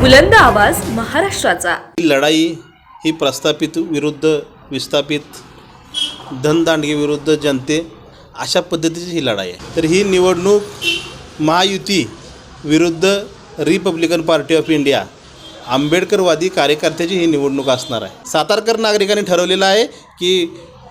बुलंद आवाज महाराष्ट्राचा. ही लढाई ही प्रस्थापित विरुद्ध विस्थापित धनदांडगे विरुद्ध जनते अशा पद्धतीची ही लढाई आहे. तर ही निवडणूक महायुती विरुद्ध रिपब्लिकन पार्टी ऑफ इंडिया आंबेडकरवादी कार्यकर्त्याची ही निवडणूक असणार आहे. सातारकर नागरिकांनी ठरवलेलं आहे की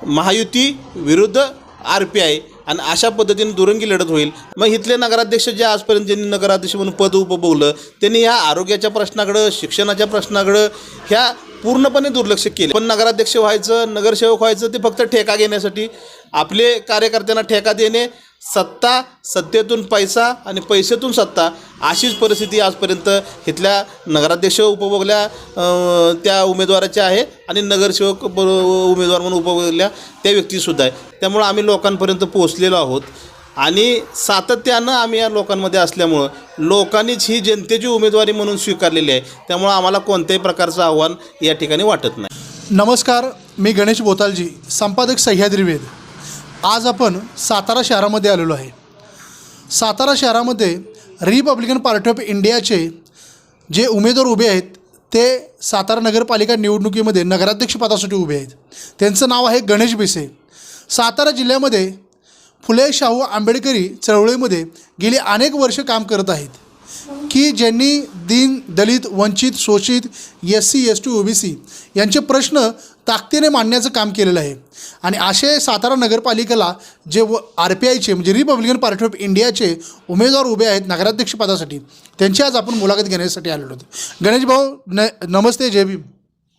महायुती विरुद्ध आर पी आय आणि अशा पद्धतीने दुरंगी लढत होईल. मग इथले नगराध्यक्ष जे आजपर्यंत ज्यांनी नगराध्यक्ष म्हणून पद उपभोगलं त्यांनी ह्या आरोग्याच्या प्रश्नाकडं शिक्षणाच्या प्रश्नाकडं ह्या पूर्णपणे दुर्लक्ष केले. पण नगराध्यक्ष व्हायचं नगरसेवक व्हायचं ते फक्त ठेका घेण्यासाठी आपले कार्यकर्त्यांना ठेका देणे सत्ता सत्तेतून पैसा आणि पैसेतून सत्ता अशीच परिस्थिती आजपर्यंत इथल्या नगराध्यक्ष उपभोगल्या त्या उमेदवाराच्या आहे आणि नगरसेवक ब- उमेदवार म्हणून उपभोगल्या त्या व्यक्तीसुद्धा आहे. त्यामुळं आम्ही लोकांपर्यंत पोहोचलेलो आहोत. आणि सातत्यानं आम्ही या लोकांमध्ये असल्यामुळं लोकांनीच ही जनतेची उमेदवारी म्हणून स्वीकारलेली आहे. त्यामुळं आम्हाला कोणत्याही प्रकारचं आव्हान या ठिकाणी वाटत नाही. नमस्कार मी गणेश बोतालजी संपादक सह्याद्रिवेद आज आपण सातारा शहरामध्ये आलेलो आहे. सातारा शहरामध्ये रिपब्लिकन पार्टी ऑफ इंडियाचे जे उमेदवार उभे आहेत ते सातारा नगरपालिका निवडणुकीमध्ये नगराध्यक्षपदासाठी उभे आहेत. त्यांचं नाव आहे गणेश बिसे. सातारा जिल्ह्यामध्ये फुले शाहू आंबेडकरी चळवळीमध्ये गेली अनेक वर्ष काम करत आहेत. की ज्यांनी दीन दलित वंचित शोषित S C S T O B C यांचे प्रश्न ताकदीने मांडण्याचं काम केलेलं आहे. आणि असे सातारा नगरपालिकेला जे व आर पी आयचे म्हणजे रिपब्लिकन पार्टी ऑफ इंडियाचे उमेदवार उभे आहेत नगराध्यक्षपदासाठी त्यांची आज आपण मुलाखत घेण्यासाठी आलेलो होतो गणेश भाऊ न नमस्ते जय भीम.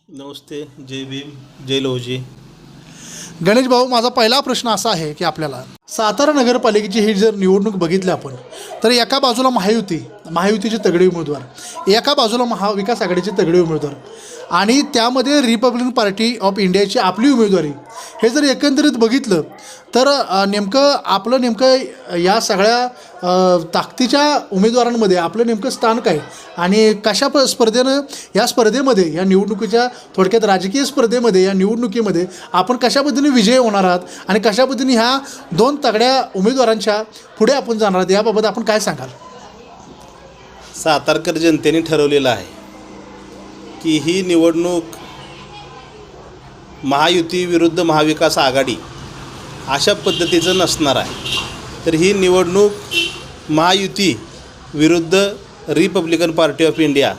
नमस्ते जय भीम जय लवजी गणेश भाऊ माझा पहिला प्रश्न असा आहे की आपल्याला सातारा नगरपालिकेची ही जर निवडणूक बघितली आपण तर एका बाजूला महायुती महायुतीचे तगडे उमेदवार. एका बाजूला महाविकास आघाडीचे तगडे उमेदवार. आणि त्यामध्ये रिपब्लिकन पार्टी ऑफ इंडियाची आपली उमेदवारी. हे जर एकंदरीत बघितलं तर नेमकं आपलं नेमकं या सगळ्या ताकदीच्या उमेदवारांमध्ये आपलं नेमकं स्थान काय? आणि कशा प स्पर्धेनं या स्पर्धेमध्ये या निवडणुकीच्या थोडक्यात राजकीय स्पर्धेमध्ये या निवडणुकीमध्ये आपण कशा पद्धतीने विजय होणार आहात? आणि कशा पद्धतीने ह्या दोन तगड्या उमेदवारांच्या पुढे आपण जाणार आहात? याबाबत आपण काय सांगाल? सातारकर जनतेने ठरवलेलं आहे की ही निवडणूक महायुती विरुद्ध महाविकास आघाडी अशा पद्धतीचं नसणार आहे. तर ही निवडणूक महायुती विरुद्ध रिपब्लिकन पार्टी ऑफ इंडिया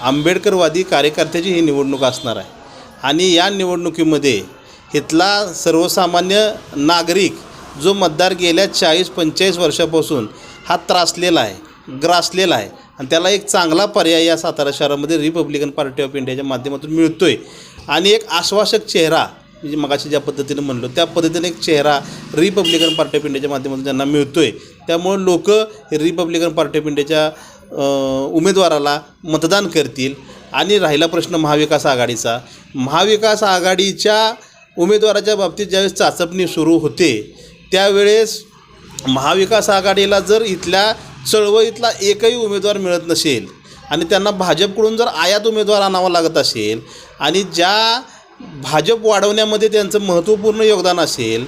आंबेडकरवादी कार्यकर्त्याची ही निवडणूक असणार आहे. आणि या निवडणुकीमध्ये इथला सर्वसामान्य नागरिक जो मतदार गेल्या चाळीस पंचेचाळीस वर्षापासून हा त्रासलेला आहे ग्रासलेला आहे आणि त्याला एक चांगला पर्याय या सातारा शहरामध्ये रिपब्लिकन पार्टी ऑफ इंडियाच्या माध्यमातून मिळतो आहे आणि एक आश्वासक चेहरा म्हणजे मगाशी ज्या पद्धतीने म्हणलो त्या पद्धतीने एक चेहरा रिपब्लिकन पार्टी ऑफ इंडियाच्या माध्यमातून त्यांना मिळतो आहे त्यामुळं लोक रिपब्लिकन पार्टी ऑफ इंडियाच्या उमेदवाराला मतदान करतील. आणि राहिला प्रश्न महाविकास आघाडीचा. महाविकास आघाडीच्या उमेदवाराच्या बाबतीत ज्यावेळेस चाचपणी सुरू होते त्यावेळेस महाविकास आघाडीला जर इथल्या चळवळीतला एकही उमेदवार मिळत नसेल आणि त्यांना भाजपकडून जर आयात उमेदवार आणावा लागत असेल आणि ज्या भाजप वाढवण्यामध्ये त्यांचं महत्त्वपूर्ण योगदान असेल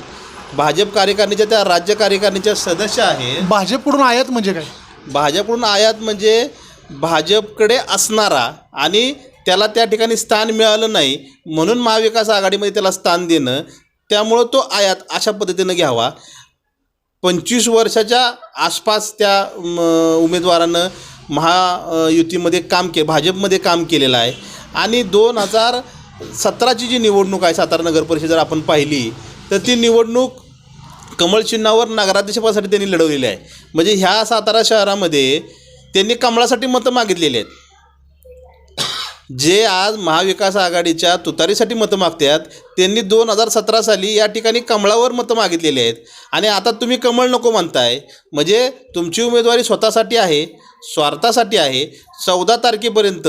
भाजप कार्यकारिणीच्या त्या राज्य कार्यकारिणीच्या सदस्य आहेत. भाजपकडून आयात म्हणजे काय? भाजपकडून आयात म्हणजे भाजपकडे असणारा आणि त्याला त्या ठिकाणी स्थान मिळालं नाही म्हणून महाविकास आघाडीमध्ये त्याला स्थान देणं त्यामुळं तो आयात अशा पद्धतीनं घ्यावा. पंचवीस वर्षाच्या आसपास त्या म, उमेदवारानं महायुतीमध्ये काम के भाजपमध्ये काम केलेलं आहे. आणि दोन हजार सतराची जी निवडणूक आहे सातारा नगर परिषद जर आपण पाहिली तर ती निवडणूक कमळ चिन्हावर नगराध्यक्षपदासाठी त्यांनी लढवलेली आहे. म्हणजे ह्या सातारा शहरामध्ये त्यांनी कमळासाठी मतं मागितलेली आहेत. जे आज महाविकास आघाडीच्या तुतारीसाठी मतं मागतात त्यांनी दोन हजार सतरा साली या ठिकाणी कमळावर मतं मागितलेली आहेत. आणि आता तुम्ही कमळ नको म्हणताय. म्हणजे तुमची उमेदवारी स्वतःसाठी आहे स्वार्थासाठी आहे. चौदा तारखेपर्यंत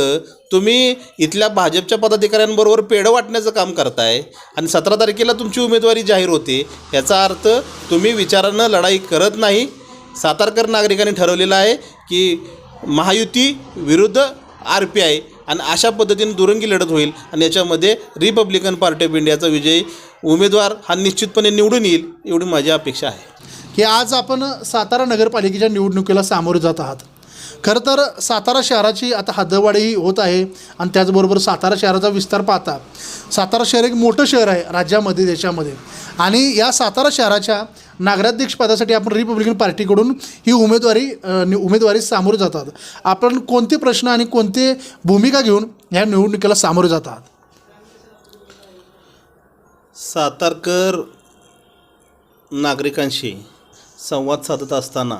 तुम्ही इथल्या भाजपच्या पदाधिकाऱ्यांबरोबर पेढं वाटण्याचं काम करताय. आणि सतरा तारखेला तुमची उमेदवारी जाहीर होते. याचा अर्थ तुम्ही विचारानं लढाई करत नाही. सातारकर नागरिकांनी ठरवलेलं आहे की महायुती विरुद्ध आर पी आय. आणि अशा पद्धतीने दुरंगी लढत होईल आणि याच्यामध्ये रिपब्लिकन पार्टी ऑफ इंडियाचा विजयी उमेदवार हा निश्चितपणे निवडून येईल एवढी माझी अपेक्षा आहे. की आज आपण सातारा नगरपालिकेच्या निवडणुकीला सामोरे जात आहात. खरं तर सातारा शहराची आता हद्दवाढी होत आहे आणि त्याचबरोबर सातारा शहराचा विस्तार पाहता सातारा शहर एक मोठं शहर आहे राज्यामध्ये देशामध्ये. आणि या सातारा शहराच्या नागराध्यक्षपदासाठी आपण रिपब्लिकन पार्टीकडून ही उमेदवारी नि- उमेदवारी सामोरे जातात. आपण कोणते प्रश्न आणि कोणते भूमिका घेऊन ह्या निवडणुकीला सामोरे जातात? सातारकर नागरिकांशी संवाद साधत असताना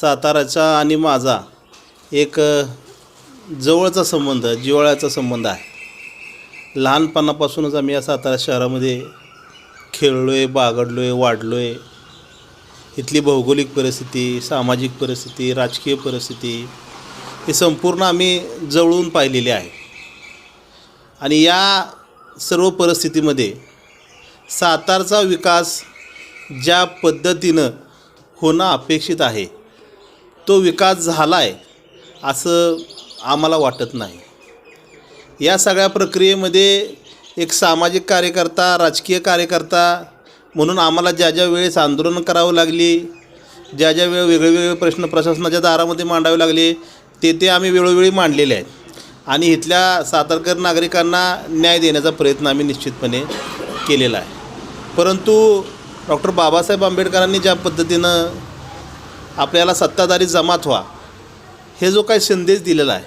साताराचा आणि माझा एक जवळचा संबंध जिव्हाळ्याचा संबंध आहे. लहानपणापासूनच आम्ही या सातारा शहरामध्ये खेळलो आहे बागडलो आहे वाढलो आहे इथली भौगोलिक परिस्थिती सामाजिक परिस्थिती राजकीय परिस्थिती हे संपूर्ण आम्ही जवळून पाहिलेली आहे. आणि या सर्व परिस्थितीमध्ये सातारचा विकास ज्या पद्धतीनं होणं अपेक्षित आहे तो विकास झाला आहे असं आम्हाला वाटत नाही. या सगळ्या प्रक्रियेमध्ये एक सामाजिक कार्यकर्ता राजकीय कार्यकर्ता म्हणून आम्हाला ज्या ज्या वेळेस आंदोलन करावं लागली ज्या ज्या वेळ वेगळे वेगळे प्रश्न प्रशासनाच्या दारामध्ये मांडावे लागले ते ते आम्ही वेळोवेळी मांडलेले आहेत. आणि इथल्या सातारकर नागरिकांना न्याय देण्याचा प्रयत्न आम्ही निश्चितपणे केलेला आहे. परंतु डॉक्टर बाबासाहेब आंबेडकरांनी ज्या पद्धतीनं आपल्याला सत्ताधारी जमात व्हा. हे जो काही संदेश दिलेला आहे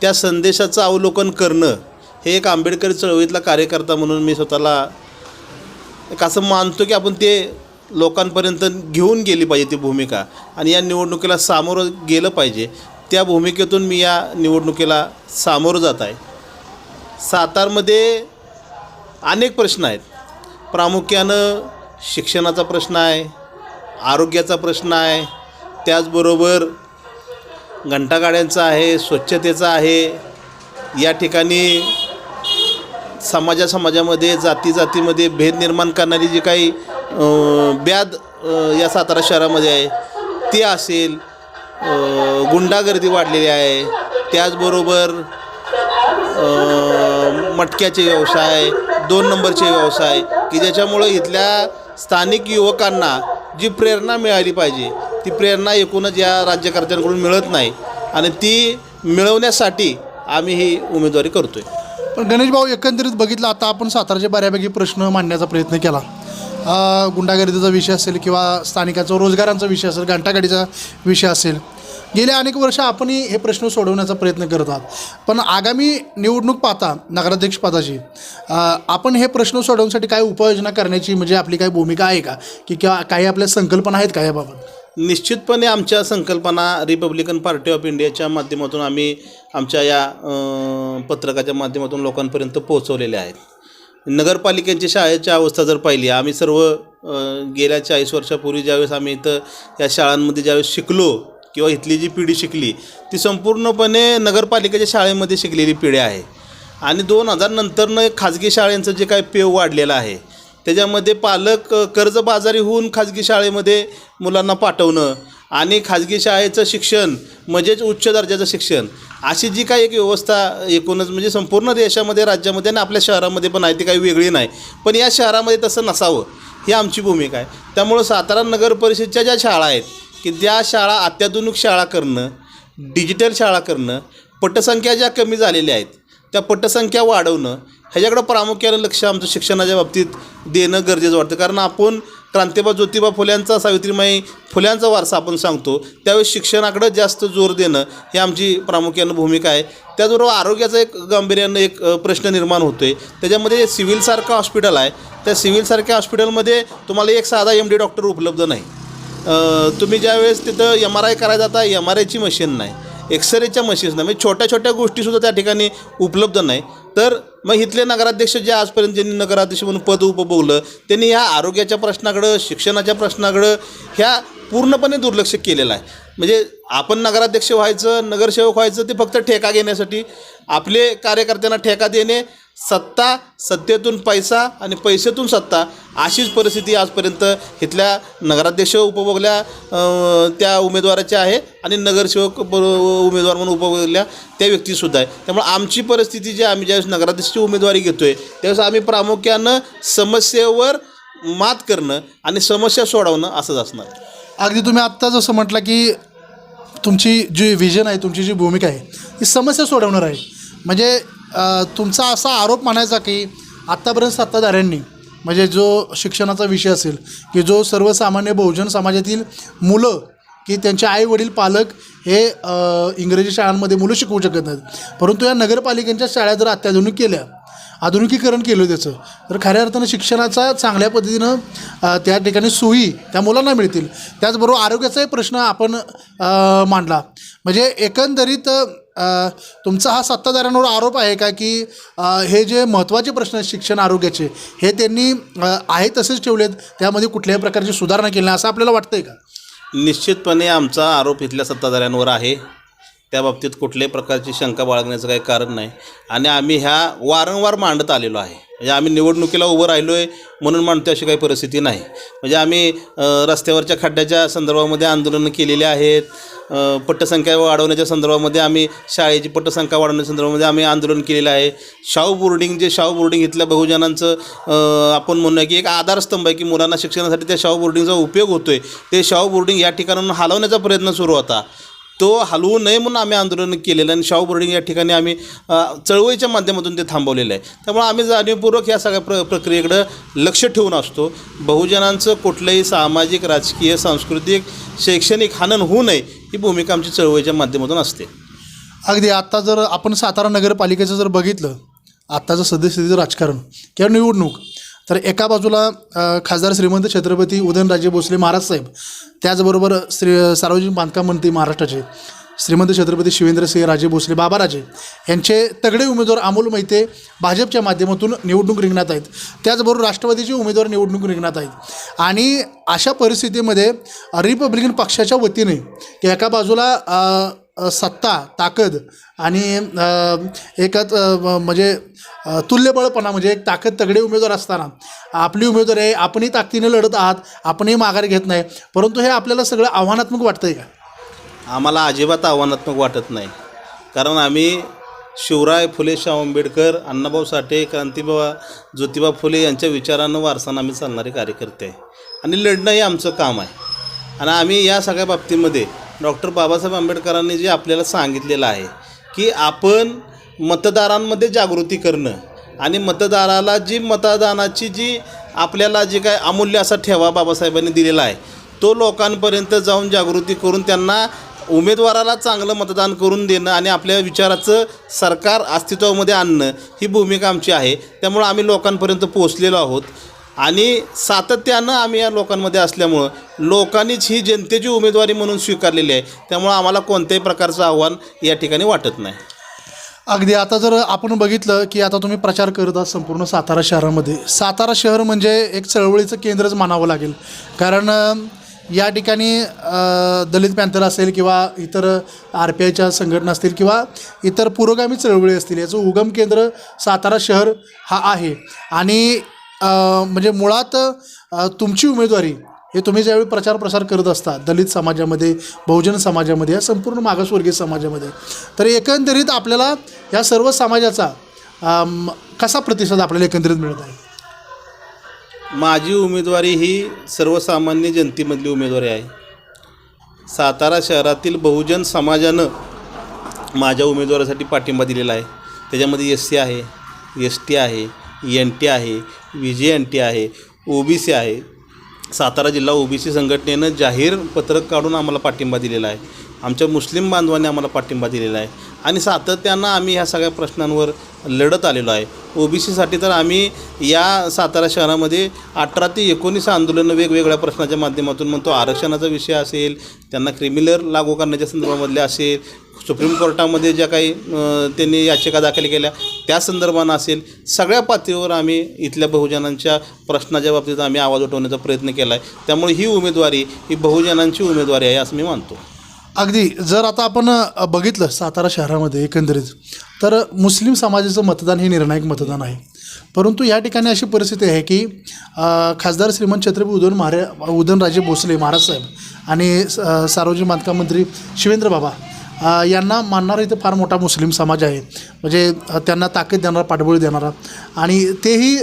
त्या संदेशाचं अवलोकन करणं हे एक आंबेडकरी चळवळीतला कार्यकर्ता म्हणून मी स्वतःला एक असं मानतो की आपण ते लोकांपर्यंत घेऊन गेली पाहिजे ती भूमिका आणि या निवडणुकीला सामोरं गेलं पाहिजे. त्या भूमिकेतून मी या निवडणुकीला सामोरं जात आहे. सातारमध्ये अनेक प्रश्न आहेत. प्रामुख्यानं शिक्षणाचा प्रश्न आहे आरोग्याचा प्रश्न आहे त्याचबरोबर घंटागाड्यांचा आहे स्वच्छतेचा आहे. या ठिकाणी समाजा समाजामध्ये जाती जातीमध्ये भेद निर्माण करणारी जी काही ब्याद या सातारा शहरामध्ये आहे ती असेल. गुंडागर्दी वाढलेली आहे. त्याचबरोबर मटक्याचे व्यवसाय दोन नंबरचे व्यवसाय की ज्याच्यामुळं इथल्या स्थानिक युवकांना जी प्रेरणा मिळाली पाहिजे ती प्रेरणा एकूणच या राज्यकर्त्यांकडून मिळत नाही. आणि ती मिळवण्यासाठी आम्ही ही उमेदवारी करतो आहे पण गणेश भाऊ एकंदरीत बघितलं आता आपण साताराचे बऱ्यापैकी प्रश्न मांडण्याचा प्रयत्न केला. अ, गुंडागर्दीचा विषय असेल किंवा स्थानिकाचा रोजगारांचा विषय असेल घंटागाडीचा विषय असेल गेल्या अनेक वर्ष आपणही हे प्रश्न सोडवण्याचा प्रयत्न करत आहात. पण आगामी निवडणूक पाहता नगराध्यक्ष पदाची आपण हे प्रश्न सोडवण्यासाठी काय उपाययोजना करण्याची म्हणजे आपली काही भूमिका आहे का? की किंवा काही आपल्या संकल्पना आहेत का याबाबत? निश्चितपणे आमच्या संकल्पना रिपब्लिकन पार्टी ऑफ इंडियाच्या माध्यमातून आम्ही आमच्या या पत्रकाच्या माध्यमातून लोकांपर्यंत पोहोचवलेल्या आहेत. नगरपालिकेची शाळेची अवस्था जर पाहिली आम्ही सर्व गेल्या चाळीस वर्षापूर्वी ज्यावेळेस आम्ही इथं या शाळांमध्ये ज्यावेळेस शिकलो किंवा इथली जी पिढी शिकली ती संपूर्णपणे नगरपालिकेच्या शाळेमध्ये शिकलेली पिढी आहे. आणि दोन हजार नंतरनं खाजगी शाळेंचं जे काही पेव वाढलेलं आहे त्याच्यामध्ये पालक कर्जबाजारी होऊन खाजगी शाळेमध्ये मुलांना पाठवणं आणि खाजगी शाळेचं शिक्षण म्हणजेच उच्च दर्जाचं शिक्षण अशी जी काही एक व्यवस्था एकूणच म्हणजे संपूर्ण देशामध्ये राज्यामध्ये आणि आपल्या शहरामध्ये पण आहे ती काही वेगळी नाही. पण या शहरामध्ये तसं नसावं ही आमची भूमिका आहे. त्यामुळं सातारा नगर परिषदच्या ज्या शाळा आहेत की त्या शाळा अत्याधुनिक शाळा करणं डिजिटल शाळा करणं पटसंख्या ज्या कमी झालेल्या आहेत त्या पटसंख्या वाढवणं ह्याच्याकडं प्रामुख्यानं लक्ष आमचं शिक्षणाच्या बाबतीत देणं गरजेचं वाटतं. कारण आपण क्रांतिबा ज्योतिबा फुल्यांचा सावित्रीमाई फुल्यांचा वारसा आपण सांगतो त्यावेळेस शिक्षणाकडं जास्त जोर देणं ही आमची प्रामुख्यानं भूमिका आहे. त्याचबरोबर आरोग्याचा एक गांभीर्यानं एक प्रश्न निर्माण होतो आहे त्याच्यामध्ये सिव्हिलसारखं हॉस्पिटल आहे त्या सिव्हिलसारख्या हॉस्पिटलमध्ये तुम्हाला एक साधा एम डी डॉक्टर उपलब्ध नाही. तुम्ही ज्यावेळेस तिथं एम आर आय करायला जाता एम आर आयची मशीन नाही. एक्सरेच्या मशीन्स नाही म्हणजे छोट्या छोट्या गोष्टीसुद्धा त्या ठिकाणी उपलब्ध नाही. तर मग इथले नगराध्यक्ष जे आजपर्यंत ज्यांनी नगराध्यक्ष म्हणून पद उपभोगलं त्यांनी ह्या आरोग्याच्या प्रश्नाकडं शिक्षणाच्या प्रश्नाकडं ह्या पूर्णपणे दुर्लक्ष केलेलं आहे. म्हणजे आपण नगराध्यक्ष व्हायचं नगरसेवक व्हायचं ते फक्त ठेका घेण्यासाठी आपले कार्यकर्त्यांना ठेका देणे सत्ता सत्तेतून पैसा आणि पैसेतून सत्ता अशीच परिस्थिती आजपर्यंत इथल्या नगराध्यक्ष उपभोगल्या त्या उमेदवाराच्या आहे आणि नगरसेवक उमेदवार म्हणून उपभोगल्या त्या व्यक्तीसुद्धा आहे. त्यामुळे आमची परिस्थिती जी आम्ही ज्यावेळेस नगराध्यक्षची उमेदवारी घेतो आहे त्यावेळेस आम्ही प्रामुख्यानं समस्येवर मात करणं आणि समस्या सोडवणं असंच असणार. अगदी तुम्ही आत्ता जसं म्हटलं की तुमची जी विजन आहे तुमची जी भूमिका आहे ती समस्या सोडवणार आहे. म्हणजे तुमचा असा आरोप म्हणायचा की आत्तापर्यंत सत्ताधाऱ्यांनी म्हणजे जो शिक्षणाचा विषय असेल की जो सर्वसामान्य बहुजन समाजातील मुलं की त्यांचे आई वडील पालक हे इंग्रजी शाळांमध्ये मुलं शिकवू शकत नाहीत. परंतु या नगरपालिकेच्या शाळा जर अत्याधुनिक केल्या आधुनिकीकरण केलं त्याचं तर खऱ्या अर्थानं शिक्षणाचा चांगल्या पद्धतीनं त्या ठिकाणी सोयी त्या मुलांना मिळतील. त्याचबरोबर आरोग्याचाही प्रश्न आपण मांडला. म्हणजे एकंदरीत तुमचा हा सत्ताधाऱ्यांवर आरोप आहे का की हे जे महत्त्वाचे प्रश्न आहेत शिक्षण आरोग्याचे हे त्यांनी आहे तसेच ठेवलेत त्यामध्ये कुठल्याही प्रकारची सुधारणा केली नाही असं आपल्याला वाटतंय का? निश्चितपणे आमचा आरोप इथल्या सत्ताधाऱ्यांवर आहे. त्या बाबतीत कुठल्याही प्रकारची शंका बाळगण्याचं काही कारण नाही. आणि आम्ही ह्या वारंवार मांडत आलेलो आहे. म्हणजे आम्ही निवडणुकीला उभं राहिलो आहे म्हणून मांडतो अशी काही परिस्थिती नाही. म्हणजे आम्ही रस्त्यावरच्या खड्ड्याच्या संदर्भामध्ये आंदोलनं केलेली आहेत. पट्टसंख्या वाढवण्याच्या संदर्भामध्ये आम्ही शाळेची पट्टसंख्या वाढवण्याच्या संदर्भामध्ये आम्ही आंदोलन केलेलं आहे. शाहू बोर्डिंग जे शाहू बोर्डिंग इथल्या बहुजनांचं आपण म्हणूया की एक आधारस्तंभ आहे की मुलांना शिक्षणासाठी त्या शाहू बोर्डिंगचा उपयोग होतो आहे ते शाहू बोर्डिंग या ठिकाणाहून हलवण्याचा प्रयत्न सुरू होता. तो हलवू नये म्हणून आम्ही आंदोलन केलेलं आणि शाहू बोर्डिंग या ठिकाणी आम्ही चळवळीच्या माध्यमातून ते थांबवलेलं आहे. त्यामुळे आम्ही जाणीवपूर्वक या सगळ्या प्र प्रक्रियेकडं लक्ष ठेवून असतो. बहुजनांचं कुठलंही सामाजिक राजकीय सांस्कृतिक शैक्षणिक हानन होऊ नये ही भूमिका आमची चळवळीच्या माध्यमातून असते. अगदी आत्ता जर आपण सातारा नगरपालिकेचं जर बघितलं आत्ताचं सद्यस्थितीचं राजकारण किंवा निवडणूक तर एका बाजूला खासदार श्रीमंत छत्रपती उदयनराजे भोसले महाराज साहेब त्याचबरोबर श्री सार्वजनिक बांधकाम मंत्री महाराष्ट्राचे श्रीमंत छत्रपती शिवेंद्रसिंह राजे भोसले बाबाराजे यांचे तगडे उमेदवार अमोल मैते भाजपच्या माध्यमातून निवडणूक रिंगणात आहेत. त्याचबरोबर राष्ट्रवादीचे उमेदवार निवडणूक रिंगणात आहेत. आणि अशा परिस्थितीमध्ये रिपब्लिकन पक्षाच्या वतीने की एका बाजूला सत्ता ताकद आणि एकच म्हणजे तुल्यबळपणा म्हणजे एक ताकद तगडे उमेदवार असताना. आपली उमेदवार आहे आपणही ताकदीने लढत आहात आपणही माघार घेत नाही. परंतु हे आपल्याला सगळं आव्हानात्मक वाटतंय का? आम्हाला अजिबात आव्हानात्मक वाटत नाही. कारण आम्ही शिवराय फुले शाह आंबेडकर अण्णाभाऊ साठे क्रांतीबा ज्योतिबा फुले यांच्या विचारानं वारसानं आम्ही चालणारे कार्यकर्ते. आहे आणि लढणं हे आमचं काम आहे. आणि आम्ही या सगळ्या बाबतीमध्ये डॉक्टर बाबासाहेब आंबेडकरांनी जे आपल्याला सांगितलेलं आहे की आपण मतदारांमध्ये जागृती करणं आणि मतदाराला जी मतदानाची जी आपल्याला जे काय अमूल्य असा ठेवा बाबासाहेबांनी दिलेला आहे तो लोकांपर्यंत जाऊन जागृती करून त्यांना उमेदवाराला चांगलं मतदान करून देणं आणि आपल्या विचाराचं सरकार अस्तित्वामध्ये आणणं ही भूमिका आमची आहे. त्यामुळं आम्ही लोकांपर्यंत पोहोचलेलो आहोत. आणि सातत्यानं आम्ही या लोकांमध्ये असल्यामुळं लोकांनीच ही जनतेची उमेदवारी म्हणून स्वीकारलेली आहे. त्यामुळं आम्हाला कोणत्याही प्रकारचं आव्हान या ठिकाणी वाटत नाही. अगदी आता जर आपण बघितलं की आता तुम्ही प्रचार करत आहात संपूर्ण सातारा शहरामध्ये. सातारा शहर म्हणजे एक चळवळीचं केंद्रच मानावं लागेल. कारण या ठिकाणी दलित पॅन्थर असेल किंवा इतर आर पी आयच्या संघटना असतील किंवा इतर पुरोगामी चळवळी असतील याचं उगम केंद्र सातारा शहर हा आहे. आणि म्हणजे मुळात तुमची उमेदवारी हे तुम्ही ज्यावेळी प्रचार प्रसार करत असता दलित समाजामध्ये बहुजन समाजामध्ये या संपूर्ण मागासवर्गीय समाजामध्ये तर एकंदरीत आपल्याला या सर्व समाजाचा कसा प्रतिसाद आपल्याला एकंदरीत मिळत आहे? माझी उमेदवारी ही सर्वसामान्य जनतेमधली उमेदवारी आहे. सातारा शहरातील बहुजन समाजानं माझ्या उमेदवारासाठी पाठिंबा दिलेला आहे. त्याच्यामध्ये एस सी आहे एस टी आहे एन टी आहे व्ही जे एन टी आहे ओ बी सी आहे. सातारा जिल्हा ओ बी सी संघटनेनं जाहीर पत्रक काढून आम्हाला पाठिंबा दिलेला आहे. आमच्या मुस्लिम बांधवांनी आम्हाला पाठिंबा दिलेला आहे. आणि सातत्यानं आम्ही ह्या सगळ्या प्रश्नांवर लढत आलेलो आहे. ओ बी सीसाठी तर आम्ही या सातारा शहरामध्ये अठरा ते एकोणीस आंदोलनं वेगवेगळ्या प्रश्नाच्या माध्यमातून म्हणतो आरक्षणाचा विषय असेल त्यांना क्रिमिनल लागू करण्याच्या संदर्भामधले असेल सुप्रीम कोर्टामध्ये ज्या काही त्यांनी याचिका दाखल केल्या त्या संदर्भानं असेल सगळ्या पातळीवर आम्ही इथल्या बहुजनांच्या प्रश्नाच्या बाबतीत आम्ही आवाज उठवण्याचा प्रयत्न केला आहे त्यामुळे ही उमेदवारी ही बहुजनांची उमेदवारी आहे असं मी मानतो. अगदी. जर आता आपण बघितलं सातारा शहरामध्ये एकंदरीत तर मुस्लिम समाजाचं मतदान हे निर्णायक मतदान आहे. परंतु या ठिकाणी अशी परिस्थिती आहे की खासदार श्रीमंत छत्रपती उदयन महारा उदयनराजे भोसले महाराज साहेब आणि स- सार्वजनिक बांधकाम मंत्री शिवेंद्र बाबा यांना मानणारा इथं फार मोठा मुस्लिम समाज आहे. म्हणजे त्यांना ताकद देणारा पाठबळ देणारा. आणि तेही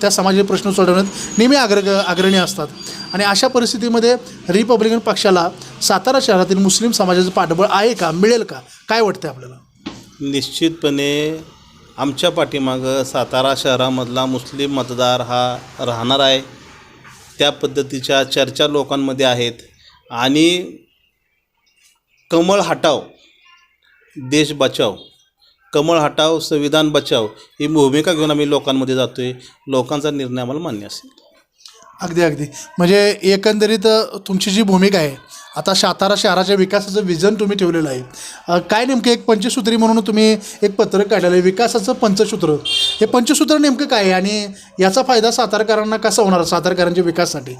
त्या समाजाचे प्रश्न सोडवण्यात नेहमी अग्र अग्रणी असतात. आणि अशा परिस्थितीमध्ये रिपब्लिकन पक्षाला सातारा शहरातील मुस्लिम समाजाचं पाठबळ आहे का मिळेल का? काय वाटतं आपल्याला? निश्चितपणे आमच्या पाठीमागं सातारा शहरामधला मुस्लिम मतदार हा राहणार आहे. त्या पद्धतीच्या चर्चा लोकांमध्ये आहेत. आणि कमळ हटाव देश बचाव. कमळ हटाव संविधान बचाव ही भूमिका घेऊन आम्ही लोकांमध्ये जातो आहे लोकांचा निर्णय आम्हाला मान्य असेल. अगदी अगदी. म्हणजे एकंदरीत तुमची जी भूमिका आहे आता सातारा शहराच्या विकासाचं विजन तुम्ही ठेवलेलं आहे. अ, काय नेमकं एक पंचसूत्री म्हणून तुम्ही एक पत्रक काढलेलं आहे विकासाचं पंचसूत्र. हे पंचसूत्र नेमकं काय आहे आणि याचा फायदा सातारकरांना कसा होणार सातारकरांच्या विकासासाठी?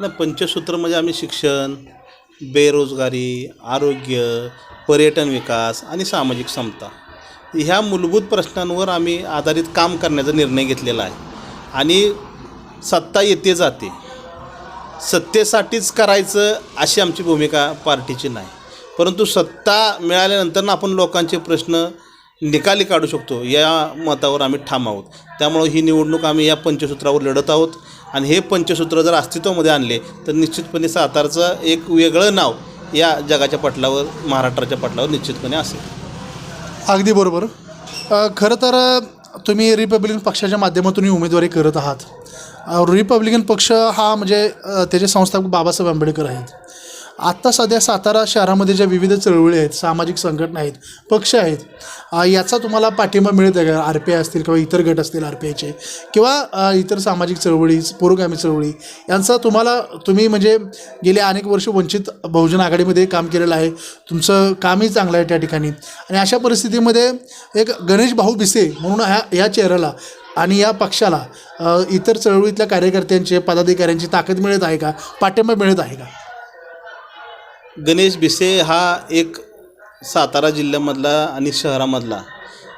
ना पंचसूत्र म्हणजे आम्ही शिक्षण बेरोजगारी आरोग्य पर्यटन विकास आणि सामाजिक समता. ह्या मूलभूत प्रश्नांवर आम्ही आधारित काम करण्याचा निर्णय घेतलेला आहे. आणि सत्ता येते जाते. सत्तेसाठीच करायचं अशी आमची भूमिका पार्टीची नाही. परंतु सत्ता मिळाल्यानंतर ना आपण लोकांचे प्रश्न निकाली काढू शकतो. या मतावर आम्ही ठाम आहोत. त्यामुळं ही निवडणूक आम्ही या पंचसूत्रावर लढत आहोत. आणि हे पंचसूत्र जर अस्तित्वामध्ये आणले तर निश्चितपणे सातारचं एक वेगळं नाव या जगाच्या पटलावर महाराष्ट्राच्या पटलावर निश्चितपणे असेल. अगदी बरोबर. खरं तर तुम्ही रिपब्लिकन पक्षाच्या माध्यमातून उमेदवारी करत आहात. रिपब्लिकन पक्ष हा म्हणजे त्याचे संस्थापक बाबासाहेब आंबेडकर आहेत. आत्ता सध्या सातारा शहरामध्ये ज्या विविध चळवळी आहेत सामाजिक संघटना आहेत पक्ष आहेत याचा तुम्हाला पाठिंबा मिळत आहे का? आर पी आय असतील किंवा इतर गट असतील आर पी आयचे किंवा इतर सामाजिक चळवळी पुरोगामी चळवळी यांचा तुम्हाला तुम्ही म्हणजे गेले अनेक वर्ष वंचित बहुजन आघाडीमध्ये काम केलेलं आहे. तुमचं कामही चांगलं आहे त्या ठिकाणी. आणि अशा परिस्थितीमध्ये एक गणेश भाऊ भिसे म्हणून ह्या ह्या चेहऱ्याला आणि या पक्षाला इतर चळवळीतल्या कार्यकर्त्यांचे पदाधिकाऱ्यांची ताकद मिळत आहे का? पाठिंबा मिळत आहे का? गणेश भिसे हा एक सातारा जिल्ह्यामधला आणि शहरामधला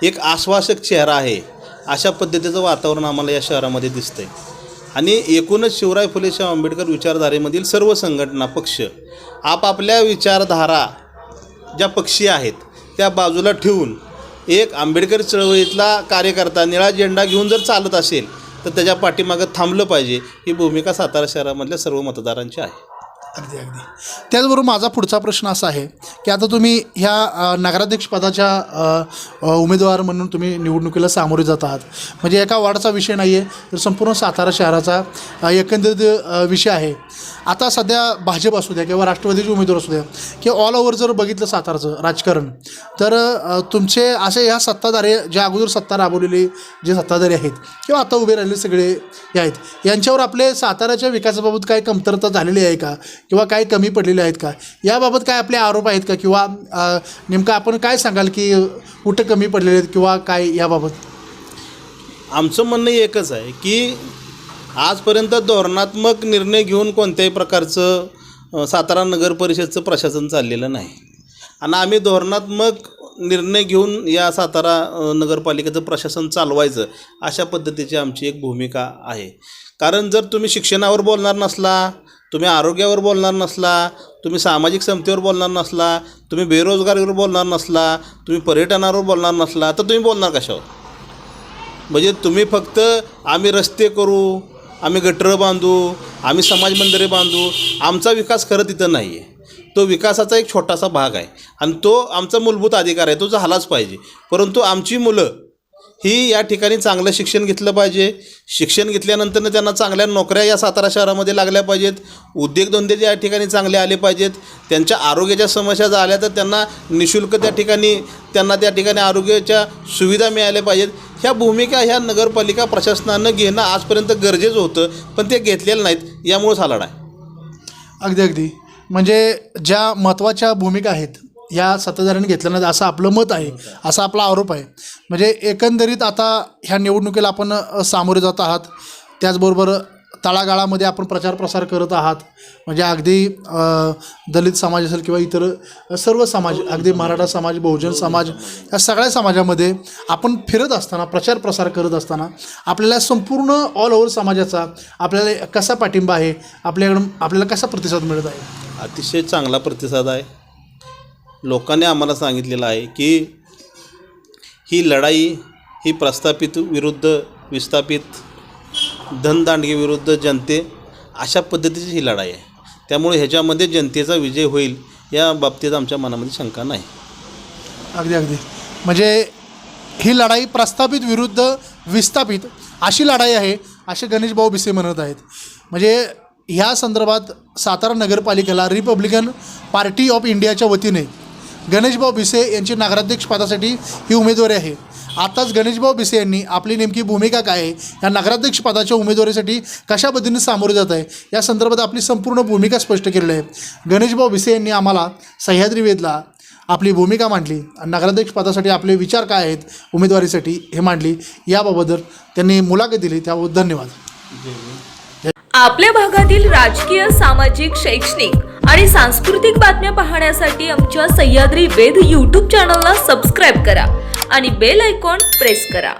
एक आश्वासक चेहरा आहे. अशा पद्धतीचं वातावरण आम्हाला या शहरामध्ये दिसतंय. आणि एकूणच शिवराय फुले शाह आंबेडकर विचारधारेमधील सर्व संघटना पक्ष आपापल्या विचारधारा ज्या पक्षी आहेत त्या बाजूला ठेवून एक आंबेडकर चळवळीतला कार्यकर्ता निळा झेंडा घेऊन जर चालत असेल तर त्याच्या पाठीमागं थांबलं पाहिजे. ही भूमिका सातारा शहरामधल्या सर्व मतदारांची आहे. अगदी अगदी. त्याचबरोबर माझा पुढचा प्रश्न असा आहे की आता तुम्ही ह्या नगराध्यक्षपदाच्या उमेदवार म्हणून तुम्ही निवडणुकीला सामोरे जात आहात. म्हणजे एका वार्डाचा विषय नाही आहे तर संपूर्ण सातारा शहराचा एकंदरीत विषय आहे. आता सध्या भाजप असू द्या किंवा राष्ट्रवादीचे उमेदवार असू द्या किंवा ऑल ओव्हर जर बघितलं साताराचं राजकारण तर तुमचे असे ह्या सत्ताधारी ज्या अगोदर सत्ता राबवलेले जे सत्ताधारी आहेत किंवा आता उभे राहिलेले सगळे हे आहेत यांच्यावर आपले साताऱ्याच्या विकासाबाबत काय कमतरता झालेली आहे का? किंवा काय कमी पडलेले आहेत का? याबाबत काय आपले आरोप आहेत का? किंवा नेमकं आपण काय सांगाल की कुठं कमी पडलेले आहेत किंवा काय याबाबत? आमचं म्हणणं एकच आहे की आजपर्यंत धोरणात्मक निर्णय घेऊन कोणत्याही प्रकारचं सातारा नगर परिषदचं प्रशासन चाललेलं नाही. आणि आम्ही धोरणात्मक निर्णय घेऊन या सातारा नगरपालिकेचं प्रशासन चालवायचं अशा पद्धतीची आमची एक भूमिका आहे. कारण जर तुम्ही शिक्षणावर बोलणार नसला तुम्ही आरोग्यावर बोलणार नसला तुम्ही सामाजिक समतेवर बोलणार नसला तुम्ही बेरोजगारीवर बोलणार नसला तुम्ही पर्यटनावर बोलणार नसला तर तुम्ही बोलणार कशावर? म्हणजे तुम्ही फक्त आम्ही रस्ते करू आम्ही गटरं बांधू आम्ही समाज मंदिरे बांधू आमचा विकास खरं तिथं नाही आहे तो विकासाचा एक छोटासा भाग आहे. आणि तो आमचा मूलभूत अधिकार आहे तो झालाच पाहिजे. परंतु आमची मुलं ही या ठिकाणी चांगलं शिक्षण घेतलं पाहिजे. शिक्षण घेतल्यानंतरनं त्यांना चांगल्या नोकऱ्या या सातारा शहरामध्ये लागल्या पाहिजेत. उद्योगधंदे या ठिकाणी चांगले आले पाहिजेत. त्यांच्या आरोग्याच्या समस्या झाल्या तर त्यांना निशुल्क त्या ठिकाणी त्यांना त्या ठिकाणी आरोग्याच्या सुविधा मिळाल्या पाहिजेत. ह्या भूमिका ह्या नगरपालिका प्रशासनानं घेणं आजपर्यंत गरजेचं होतं पण ते घेतलेलं नाहीत. यामुळंच हा लढा आहे. अगदी अगदी. म्हणजे ज्या महत्त्वाच्या भूमिका आहेत ह्या सत्ताधाऱ्यांनी घेतल्या नाहीत असं आपलं मत आहे असा आपला आरोप आहे. म्हणजे एकंदरीत आता ह्या निवडणुकीला आपण सामोरे जात आहात. त्याचबरोबर तळागाळामध्ये आपण प्रचार प्रसार करत आहात. म्हणजे अगदी दलित समाज असेल किंवा इतर सर्व समाज अगदी मराठा समाज बहुजन समाज या सगळ्या समाजामध्ये आपण फिरत असताना प्रचार प्रसार करत असताना आपल्याला संपूर्ण ऑल ओव्हर समाजाचा आपल्याला कसा पाठिंबा आहे आपल्याकडं आपल्याला कसा प्रतिसाद मिळत आहे? अतिशय चांगला प्रतिसाद आहे. लोकांनी आम्हाला सांगितलेलं आहे की ही लढाई ही प्रस्थापित विरुद्ध विस्थापित धनदांडगे विरुद्ध जनते अशा पद्धतीची ही लढाई आहे. त्यामुळे ह्याच्यामध्ये जनतेचा विजय होईल या बाबतीत आमच्या मनामध्ये शंका नाही. अगदी अगदी. म्हणजे ही लढाई प्रस्थापित विरुद्ध विस्थापित अशी लढाई आहे असे गणेश भाऊ बिसे म्हणत आहेत. म्हणजे ह्या संदर्भात सातारा नगरपालिकेला रिपब्लिकन पार्टी ऑफ इंडियाच्या वतीने गणेशभाऊ भिसे यांची नगराध्यक्ष पदासाठी ही उमेदवारी आहे. आताच गणेशभाऊ भिसे यांनी आपली नेमकी भूमिका काय आहे या नगराध्यक्ष पदाच्या उमेदवारीसाठी कशा पद्धतीने सामोरे जात आहे या संदर्भात आपली संपूर्ण भूमिका स्पष्ट केलेली आहे. गणेशभाऊ भिसे यांनी आम्हाला सह्याद्री वेदला आपली भूमिका मांडली आणि नगराध्यक्ष पदासाठी आपले विचार काय आहेत उमेदवारीसाठी हे मांडली. याबाबत त्यांनी मुलाखत दिली त्याबद्दल धन्यवाद. आपल्या भागातील राजकीय सामाजिक शैक्षणिक आणि सांस्कृतिक बातम्या पाहण्यासाठी आमच्या सह्याद्री वेध यूट्यूब चॅनलला सबस्क्राईब करा आणि बेल आयकॉन प्रेस करा.